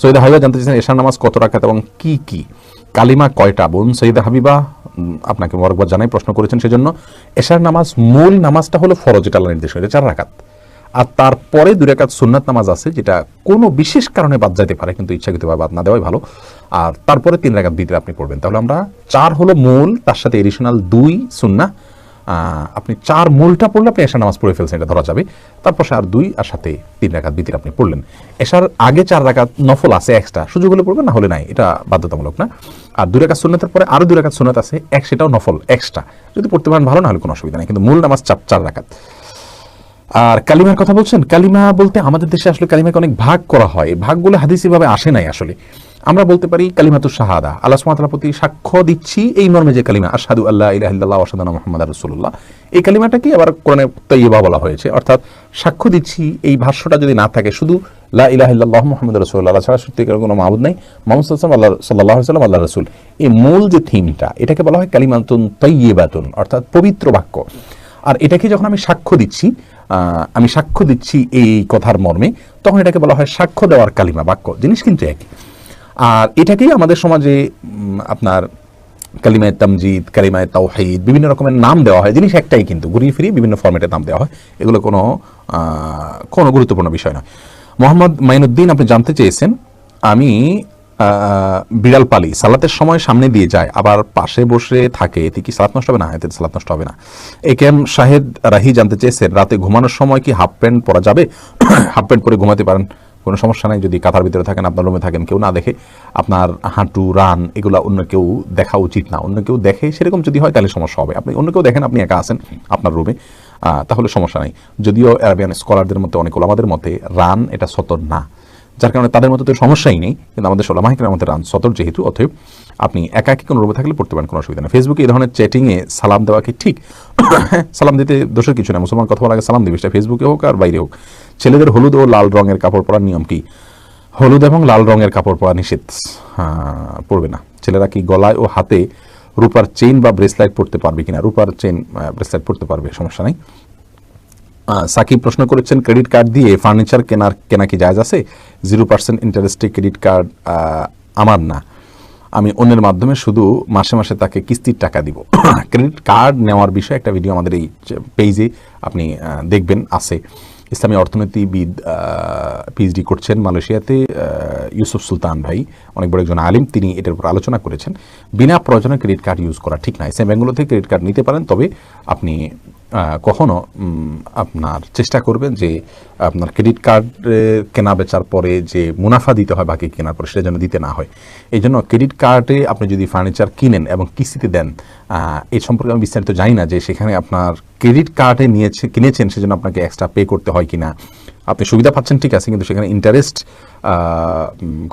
সৈয়দা হাবিবা, জানতে চাইছেন এশার নামাজ কত রাখাত এবং কি কি? কালিমা কয়টা বোন? সৈয়দা হাবিবা আপনাকে মরকবার জানাই, প্রশ্ন করেছেন সেজন্য। এশার নামাজ মূল নামাজটা হলো ফরজ, এটা আল্লাহ নির্দেশ করেছে, চার রাকাত। আর তারপরে দুই রাকাত সুন্নাত নামাজ আছে, যেটা কোনো বিশেষ কারণে বাদ যাইতে পারে, কিন্তু ইচ্ছাকৃতভাবে বাদ না দেওয়াই ভালো। আর তারপরে তিন রাকাত দিতে আপনি পড়বেন। তাহলে আমরা চার হলো মূল, তার সাথে এডিশনাল দুই সুন্না আপনি চার মূলটা পড়লে আপনি এশার নামাজ পড়ে ফেলছেন, এটা ধরা যাবে। তারপর আর দুই আর সাথে তিন রাখাত বিতির আপনি পড়লেন। এশার আগে চার রাখাত নফল আছে এক্সট্রা সুযোগ হলে পড়বেন, না হলে নাই, এটা বাধ্যতামূলক না। আর দুই রাখাত সুন্নাতের পরে আরও দুই রাখাত সুন্নাত আছে, এক সেটাও নফল এক্সট্রা যদি পড়তে পারেন ভালো, না হলে কোনো অসুবিধা নেই। কিন্তু মূল নামাজ চার চার রাকাত। আর কালিমার কথা বলছেন? কালিমা বলতে আমাদের দেশে আসলে কালিমাকে অনেক ভাগ করা হয়। ভাগগুলো হাদিসি ভাবে আসে নাই আসলে। আমরা বলতে পারি কালিমাতু শাহাদা। আল্লাহ সুমাতার প্রতি সাক্ষ্য দিচ্ছি এই মর্মে যে কালিমা আসাদু আল্লাহ ইলাহিল্লাহ ওয়াসাদানা মোহাম্মদ রসুল্লাহ এই কালিমাটাকে আবার কোরআনে তৈবা বলা হয়েছে। অর্থাৎ সাক্ষ্য দিচ্ছি এই ভাষ্যটা যদি না থাকে, শুধু লা ইলাহিল্লাহ মোহাম্মদ রসুল্লাহ ছাড়া সত্যিকার কোনো মাহবুদ নাই। মোহাম্মদ সাল্লাম আল্লাহ সাল্লাহ সাল্লাম আল্লাহ রসুল। এই মূল যে থিমটা এটাকে বলা হয় কালিমাতুন তৈবাতুন অর্থাৎ পবিত্র বাক্য। আর এটাকে যখন আমি সাক্ষ্য দিচ্ছি আমি সাক্ষ্য দিচ্ছি এই কথার মর্মে, তখন এটাকে বলা হয় সাক্ষ্য দেওয়ার কালিমা বাক্য। জিনিস কিন্তু একই। আর এটাকেই আমাদের সমাজে আপনার কালিমায় তামজিদ, কালিমায় তাওহিদ, বিভিন্ন রকমের নাম দেওয়া হয়। জিনিস একটাই কিন্তু, ঘুরিয়ে ফিরিয়ে বিভিন্ন ফর্মেটে নাম দেওয়া হয়। এগুলো কোনো কোনো গুরুত্বপূর্ণ বিষয় নয়। মোহাম্মদ মাইনুদ্দিন, আপনি জানতে চেয়েছেন, আমি বিড়াল পালি, সালাতের সময় সামনে দিয়ে যায়, আবার পাশে বসে থাকে, এতে কি সালাত নষ্ট হবে না? এতে সালাত নষ্ট হবে না। A K M Shahed Rahi জানতে চেয়েছেন, রাতে ঘুমানোর সময় কি হাফ প্যান্ট পরা যাবে? হাফ প্যান্ট পরে ঘুমাতে পারেন, কোনো সমস্যা নাই। যদি কাতার ভিতরে থাকেন, আপনার রুমে থাকেন, কেউ না দেখে আপনার হাঁটু, রান, এগুলা অন্য কেউ দেখা উচিত না। অন্য কেউ দেখে সেরকম যদি হয়, তাহলে সমস্যা হবে। আপনি অন্য কেউ দেখেন, আপনি একা আছেন আপনার রুমে তাহলে সমস্যা নাই। যদিও অ্যারাবিয়ান স্কলারদের মধ্যে অনেক ওলামাদের মতে, রান এটা সতর না। যার কারণে তাদের মধ্যে তো সমস্যাই নেই কিন্তু আমাদের সোলামাহিকের মধ্যে রান সতর যেহেতু অতএব আপনি একা একই কোনো রুমে থাকলে পড়তে পারেন কোনো অসুবিধা নেই। ফেসবুকে এই ধরনের চ্যাটিংয়ে সালাম দেওয়া কি ঠিক? সালাম দিতে দোষের কিছু না মুসলমান কথা বলা সালাম দিবে সেটা ফেসবুকে হোক আর বাইরে হোক। ছেলেদের হলুদ ও লাল রঙের কাপড় পরার নিয়ম কি? হলুদ এবং লাল রঙের কাপড় পরা নিষেধ। হ্যাঁ, পরবে না। ছেলেরা কি গলায় ও হাতে রূপার চেইন বা ব্রেসলাইট পরতে পারবে কিনা? রূপার চেইন ব্রেসলাইট পরতে পারবে সমস্যা নেই। সাকিব প্রশ্ন করেছেন, ক্রেডিট কার্ড দিয়ে ফার্নিচার কেনার কেনা কি জায়জ আছে? জিরো পার্সেন্ট ইন্টারেস্টে ক্রেডিট কার্ড আমার না। আমি অন্যের মাধ্যমে শুধু মাসে মাসে তাকে কিস্তির টাকা দিব। ক্রেডিট কার্ড নেওয়ার বিষয়ে একটা ভিডিও আমাদের এই পেজে আপনি দেখবেন, আছে। ইসলামী অর্থনীতিবিদ পিএইচডি করছেন মালয়েশিয়াতে ইউসুফ সুলতান ভাই। অনেক বড় একজন আলিম, তিনি এটার উপর আলোচনা করেছেন। বিনা প্রয়োজনে ক্রেডিট কার্ড ইউজ করা ঠিক নয় সেম ব্যাঙ্কগুলো থেকে ক্রেডিট কার্ড নিতে পারেন, তবে আপনি কখনো আপনার চেষ্টা করবেন যে আপনার ক্রেডিট কার্ড কেনা বেচার পরে যে মুনাফা দিতে হয় বাকি কেনার পরে সেটা যেন দিতে না হয়। এই জন্য ক্রেডিট কার্ডে আপনি যদি ফার্নিচার কিনেন এবং কিস্তিতে দেন এই সম্পর্কে আমি বিস্তারিত জানি না যে সেখানে আপনার ক্রেডিট কার্ডে নিয়েছে, কিনেছেন সেজন্য আপনাকে এক্সট্রা পে করতে হয় কিনা। আপনি সুবিধা পাচ্ছেন, ঠিক আছে, কিন্তু সেখানে ইন্টারেস্ট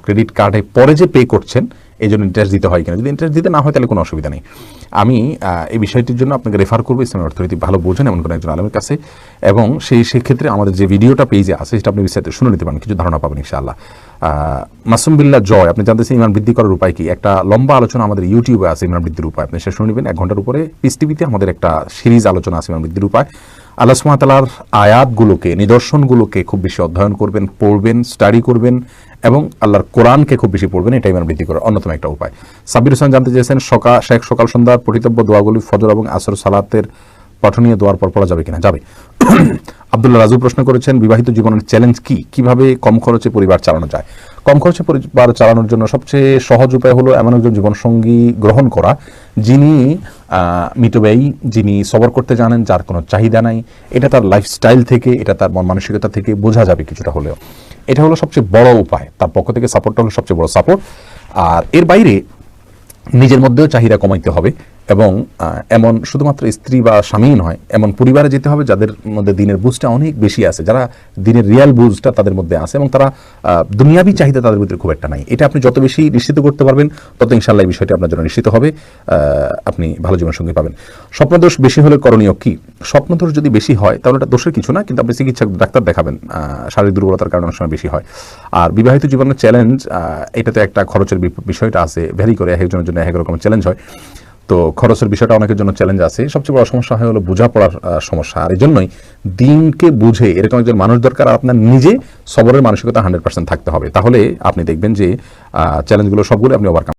ক্রেডিট কার্ডে পরে যে পে করছেন, এই জন্য ইন্টারেস্ট দিতে হয় কিনা? যদি ইন্টারেস্ট দিতে না হয়, তাহলে কোনো অসুবিধা নেই। আমি এই বিষয়টির জন্য আপনাকে রেফার করব, ইসলামী অর্থনীতি ভালো বোঝেন এমন কোনো একজন আলমের কাছে, এবং সেই সেক্ষেত্রে আমাদের যে ভিডিওটা পেজে আছে, সেটা আপনি বিস্তারিত শুনে নিতে পারেন, কিছু ধারণা পাবেন, ইনশাআল্লাহ। মাসুম বিল্লাহ জয়, আপনি জানতেছেন ইমান বৃদ্ধি করার উপায় কি? একটা লম্বা আলোচনা আমাদের ইউটিউবে আছে ইমান বৃদ্ধির উপায়, আপনি সেটা শুনে নেবেন। এক ঘণ্টার উপরে পিস টিভিতে আমাদের একটা সিরিজ আলোচনা আছে ইমান বৃদ্ধির উপায়। আল্লাহ সুমাতালার আয়াতগুলোকে, নিদর্শনগুলোকে খুব বেশি অধ্যয়ন করবেন, পড়বেন স্টাডি করবেন এবং আল্লাহর কোরআনকে খুব বেশি পড়বেন, এটাই ইমান বৃদ্ধি করার অন্যতম একটা উপায়। সাবির হোসেন জানতে চেয়েছেন সকাল শেখ সকাল সন্ধ্যার পঠিতব্য দোয়াগুলি ফজর এবং আসর সালাতের পঠনীয় দোয়ার পর পড়া যাবে কিনা? যাবে। আব্দুল্লাহ রাজু প্রশ্ন করেছেন বিবাহিত জীবনের চ্যালেঞ্জ কি? কীভাবে কম খরচে পরিবার চালানো যায়? কম খরচে পরিবার চালানোর জন্য সবচেয়ে সহজ উপায় হলো এমন একজন জীবনসঙ্গী গ্রহণ করা যিনি আহ, মিতব্যয়ী যিনি সবর করতে জানেন যার কোনো চাহিদা নাই। এটা তার লাইফস্টাইল থেকে এটা তার মন মানসিকতা থেকে বোঝা যাবে কিছুটা হলেও। এটা হলো সবচেয়ে বড় উপায়। তার পক্ষ থেকে সাপোর্টটা হলো সবচেয়ে বড় সাপোর্ট আর এর বাইরে নিজের মধ্যেও চাহিদা কমাইতে হবে। এবং এমন শুধুমাত্র স্ত্রী বা স্বামী নয়, এমন পরিবারে যেতে হবে যাদের মধ্যে দিনের বুঝটা অনেক বেশি আছে। যারা দিনের রিয়াল বুঝটা তাদের মধ্যে আছে এবং তারা দুনিয়াবি চাহিদা তাদের ভিতরে খুব একটা নাই। এটা আপনি যত বেশি নিশ্চিত করতে পারবেন, তত ইনশাল্লাহ এই বিষয়টি আপনার জন্য নিশ্চিত হবে আপনি ভালো জীবনসঙ্গী পাবেন। স্বপ্নদোষ বেশি হলে করণীয় কি? স্বপ্নদোষ যদি বেশি হয়, তাহলে এটা দোষের কিছু না, কিন্তু আপনি চিকিৎসক, ডাক্তার দেখাবেন শারীরিক দুর্বলতার কারণে অনেক সময় বেশি হয়। আর বিবাহিত জীবনের চ্যালেঞ্জ এটাতে একটা খরচের বিষয়টা আছে ভ্যারি করে এক একজনের জন্য এক রকমের চ্যালেঞ্জ হয়। তো খরচের বিষয়টা অনেকের জন্য চ্যালেঞ্জ আছে। সবচেয়ে বড় সমস্যা হয় হলো বোঝাপড়ার সমস্যা। আর এই জন্যই দিনকে বুঝে, এরকম একজন মানুষ দরকার, আপনার নিজে সবরের মানসিকতা হান্ড্রেড পার্সেন্ট থাকতে হবে। তাহলে আপনি দেখবেন যে চ্যালেঞ্জগুলো সবগুলো আপনি ওভারকাম